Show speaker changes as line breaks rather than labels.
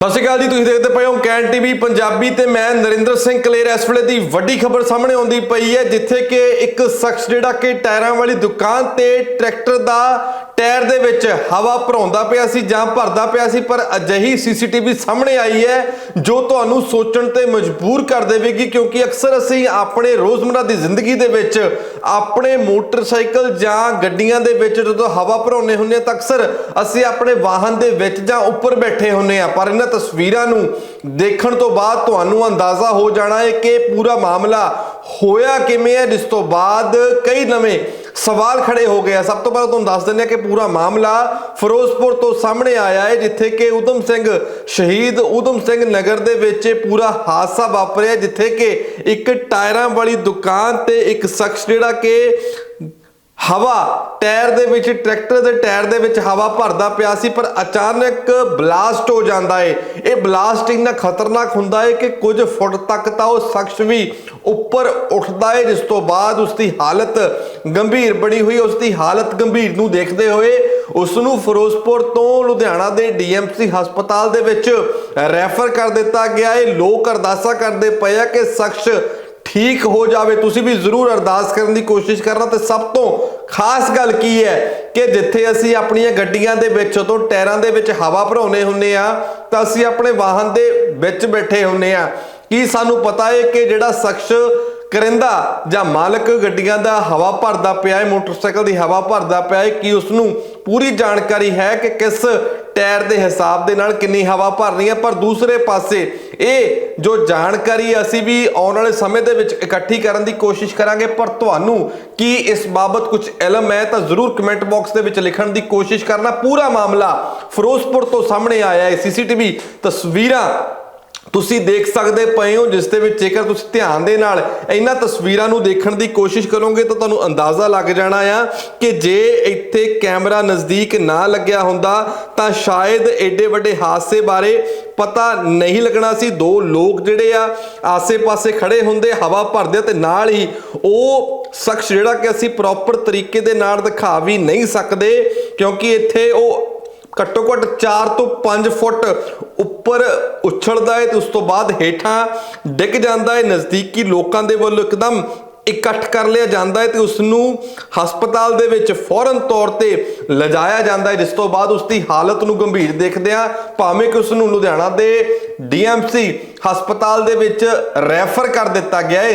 ਸਤਿ ਸ਼੍ਰੀ ਅਕਾਲ ਜੀ, ਤੁਸੀਂ ਦੇਖਦੇ ਪਏ ਹੋ ਕੈਨ ਟੀਵੀ ਪੰਜਾਬੀ ਤੇ ਮੈਂ ਨਰਿੰਦਰ ਸਿੰਘ ਕਲੇਰ। ਇਸ ਵੇਲੇ ਦੀ ਵੱਡੀ ਖਬਰ ਸਾਹਮਣੇ ਆਉਂਦੀ ਪਈ ਹੈ, ਜਿੱਥੇ ਕਿ ਇੱਕ ਸ਼ਖਸ ਜਿਹੜਾ ਕਿ ਟਾਇਰਾਂ ਵਾਲੀ ਦੁਕਾਨ ਤੇ ਟਰੈਕਟਰ ਦਾ ਟਾਇਰ ਦੇ ਵਿੱਚ ਹਵਾ ਭਰਾਉਂਦਾ ਪਿਆ ਸੀ, ਜਾਂ ਭਰਦਾ ਪਿਆ ਸੀ, ਪਰ ਅਜਿਹੀ ਸੀਸੀਟੀਵੀ ਸਾਹਮਣੇ ਆਈ ਹੈ, ਜੋ ਤੁਹਾਨੂੰ ਸੋਚਣ ਤੇ ਮਜਬੂਰ ਕਰ ਦੇਵੇਗੀ, ਕਿਉਂਕਿ ਅਕਸਰ ਅਸੀਂ ਆਪਣੇ ਰੋਜ਼ਮਰਾ ਦੀ ਜ਼ਿੰਦਗੀ ਦੇ ਵਿੱਚ ਆਪਣੇ ਮੋਟਰਸਾਈਕਲ ਜਾਂ ਗੱਡੀਆਂ ਦੇ ਵਿੱਚ ਜਦੋਂ ਹਵਾ ਭਰਾਉਂਦੇ ਹੁੰਦੇ ਹਾਂ, ਤਾਂ ਅਕਸਰ ਅਸੀਂ ਆਪਣੇ ਵਾਹਨ ਦੇ ਵਿੱਚ ਜਾਂ ਉੱਪਰ ਬੈਠੇ ਹੁੰਦੇ ਆ ਪਰ ਇਹਨਾਂ ਤਸਵੀਰਾਂ ਨੂੰ ਦੇਖਣ ਤੋਂ ਬਾਅਦ ਤੁਹਾਨੂੰ ਅੰਦਾਜ਼ਾ ਹੋ ਜਾਣਾ ਹੈ ਕਿ ਪੂਰਾ ਮਾਮਲਾ ਹੋਇਆ ਕਿਵੇਂ ਹੈ, ਜਿਸ ਤੋਂ ਬਾਅਦ ਕਈ ਨਵੇਂ ਸਵਾਲ ਖੜੇ ਹੋ ਗਏ ਆ। ਸਭ ਤੋਂ ਪਹਿਲਾਂ ਤੁਹਾਨੂੰ ਦੱਸ ਦਿੰਦੇ ਆ ਕਿ ਪੂਰਾ ਮਾਮਲਾ ਫਿਰੋਜ਼ਪੁਰ ਤੋਂ ਸਾਹਮਣੇ ਆਇਆ ਹੈ, ਜਿੱਥੇ ਕਿ ਉਦਮ ਸਿੰਘ ਸ਼ਹੀਦ ਉਦਮ ਸਿੰਘ ਨਗਰ ਦੇ ਵਿੱਚ ਪੂਰਾ ਹਾਦਸਾ ਵਾਪਰਿਆ ਜਿੱਥੇ ਕਿ ਇੱਕ ਟਾਇਰਾਂ ਵਾਲੀ ਦੁਕਾਨ ਤੇ ਇੱਕ ਸ਼ਖਸ ਜਿਹੜਾ ਕਿ ਹਵਾ ਟਾਇਰ ਦੇ ਵਿੱਚ, ਟਰੈਕਟਰ ਦੇ ਟਾਇਰ ਦੇ ਵਿੱਚ ਹਵਾ ਭਰਦਾ ਪਿਆ ਸੀ, ਪਰ ਅਚਾਨਕ ਬਲਾਸਟ ਹੋ ਜਾਂਦਾ ਏ। ਇਹ ਬਲਾਸਟ ਇੰਨਾ ਖਤਰਨਾਕ ਹੁੰਦਾ ਏ ਕਿ ਕੁਝ ਫੁੱਟ ਤੱਕ ਤਾਂ ਉਹ ਸ਼ਖਸ ਵੀ ਉੱਪਰ ਉੱਠਦਾ ਏ, ਜਿਸ ਤੋਂ ਬਾਅਦ ਉਸ ਦੀ ਹਾਲਤ ਗੰਭੀਰ ਬਣੀ ਹੋਈ ਉਸ ਦੀ ਹਾਲਤ ਗੰਭੀਰ ਨੂੰ ਦੇਖਦੇ ਹੋਏ ਉਸ ਨੂੰ ਫਿਰੋਜ਼ਪੁਰ ਤੋਂ ਲੁਧਿਆਣਾ ਦੇ ਡੀਐਮਸੀ ਹਸਪਤਾਲ ਦੇ ਵਿੱਚ ਰੈਫਰ ਕਰ ਦਿੱਤਾ ਗਿਆ ਏ। ਲੋਕ ਅਰਦਾਸਾਂ ਕਰਦੇ ਪਏ ਆ ਕਿ ਸ਼ਖਸ ਠੀਕ ਹੋ ਜਾਵੇ, ਤੁਸੀਂ ਵੀ ਜ਼ਰੂਰ ਅਰਦਾਸ ਕਰਨ ਦੀ ਕੋਸ਼ਿਸ਼ ਕਰਨਾ। ਤੇ ਸਭ ਤੋਂ ਖਾਸ ਗੱਲ ਕੀ ਹੈ ਕਿ ਜਿੱਥੇ ਅਸੀਂ ਆਪਣੀਆਂ ਗੱਡੀਆਂ ਦੇ ਵਿੱਚ ਤੋਂ ਟਾਇਰਾਂ ਦੇ ਵਿੱਚ ਹਵਾ ਭਰਾਉਨੇ ਹੁੰਨੇ ਆ ਤਾਂ ਅਸੀਂ ਆਪਣੇ ਵਾਹਨ ਦੇ ਵਿੱਚ ਬੈਠੇ ਹੁੰਨੇ ਆ ਕੀ ਸਾਨੂੰ ਪਤਾ ਹੈ ਕਿ ਜਿਹੜਾ ਸ਼ਖਸ ਕਰਿੰਦਾ ਜਾਂ ਮਾਲਕ ਗੱਡੀਆਂ ਦਾ ਹਵਾ ਭਰਦਾ ਪਿਆ ਹੈ, ਮੋਟਰਸਾਈਕਲ ਦੀ ਹਵਾ ਭਰਦਾ ਪਿਆ ਹੈ ਕਿ ਉਸ ਨੂੰ ਪੂਰੀ ਜਾਣਕਾਰੀ ਹੈ ਕਿ ਕਿਸ ਟਾਇਰ ਦੇ ਹਿਸਾਬ ਦੇ ਨਾਲ ਕਿੰਨੀ ਹਵਾ ਭਰਨੀ ਹੈ। ਪਰ ਦੂਸਰੇ ਪਾਸੇ ਇਹ ਜੋ ਜਾਣਕਾਰੀ ਅਸੀਂ ਵੀ ਆਉਣ ਵਾਲੇ ਸਮੇਂ ਦੇ ਵਿੱਚ ਇਕੱਠੀ ਕਰਨ ਦੀ ਕੋਸ਼ਿਸ਼ ਕਰਾਂਗੇ। ਪਰ ਤੁਹਾਨੂੰ ਕੀ ਇਸ ਬਾਬਤ ਕੁਝ ਇਲਮ ਹੈ ਤਾਂ ਜ਼ਰੂਰ ਕਮੈਂਟ ਬਾਕਸ ਦੇ ਵਿੱਚ ਲਿਖਣ ਦੀ ਕੋਸ਼ਿਸ਼ ਕਰਨਾ। ਪੂਰਾ ਮਾਮਲਾ ਫਿਰੋਜ਼ਪੁਰ ਤੋਂ ਸਾਹਮਣੇ ਆਇਆ ਹੈ। ਸੀਸੀਟੀਵੀ ਤਸਵੀਰਾਂ ਤੁਸੀਂ ਦੇਖ ਸਕਦੇ ਪਏ ਹੋ, ਜਿਸ ਦੇ ਵਿੱਚ ਜੇਕਰ ਤੁਸੀਂ ਧਿਆਨ ਦੇ ਨਾਲ ਇਹਨਾਂ ਤਸਵੀਰਾਂ ਨੂੰ ਦੇਖਣ ਦੀ ਕੋਸ਼ਿਸ਼ ਕਰੋਗੇ ਤਾਂ ਤੁਹਾਨੂੰ ਅੰਦਾਜ਼ਾ ਲੱਗ ਜਾਣਾ ਆ ਕਿ ਜੇ ਇੱਥੇ ਕੈਮਰਾ ਨਜ਼ਦੀਕ ਨਾ ਲੱਗਿਆ ਹੁੰਦਾ ਤਾਂ ਸ਼ਾਇਦ ਐਡੇ ਵੱਡੇ ਹਾਦਸੇ ਬਾਰੇ ਪਤਾ ਨਹੀਂ ਲੱਗਣਾ ਸੀ। ਦੋ ਲੋਕ ਜਿਹੜੇ ਆ, ਆਸੇ-ਪਾਸੇ ਖੜੇ ਹੁੰਦੇ, ਹਵਾ ਭਰਦੇ ਤੇ ਨਾਲ ਹੀ ਉਹ ਸ਼ਖਸ ਜਿਹੜਾ ਕਿ ਅਸੀਂ ਪ੍ਰੋਪਰ ਤਰੀਕੇ ਦੇ ਨਾਲ ਦਿਖਾ ਵੀ ਨਹੀਂ ਸਕਦੇ, ਕਿਉਂਕਿ ਇੱਥੇ ਉਹ ਘੱਟੋ ਘੱਟ 4 ਤੋਂ 5 ਫੁੱਟ ਉੱਪਰ ਉਛਲਦਾ ਹੈ ਤੇ ਉਸ ਤੋਂ ਬਾਅਦ ਹੇਠਾਂ ਡਿੱਗ ਜਾਂਦਾ ਹੈ। ਨਜ਼ਦੀਕੀ ਲੋਕਾਂ ਦੇ ਵੱਲੋਂ ਇੱਕਦਮ ਇਕੱਠ ਕਰ ਲਿਆ ਜਾਂਦਾ ਹੈ ਤੇ ਉਸ ਨੂੰ ਹਸਪਤਾਲ ਦੇ ਵਿੱਚ ਫੌਰਨ ਤੌਰ ਤੇ ਲਿਜਾਇਆ ਜਾਂਦਾ ਹੈ, ਜਿਸ ਤੋਂ ਬਾਅਦ ਉਸ ਦੀ ਹਾਲਤ ਨੂੰ ਗੰਭੀਰ ਦੇਖਦਿਆਂ ਭਾਵੇਂ ਕਿ ਉਸ ਨੂੰ ਲੁਧਿਆਣਾ ਦੇ ਡੀਐਮਸੀ ਹਸਪਤਾਲ ਦੇ ਵਿੱਚ ਰੈਫਰ ਕਰ ਦਿੱਤਾ ਗਿਆ ਹੈ।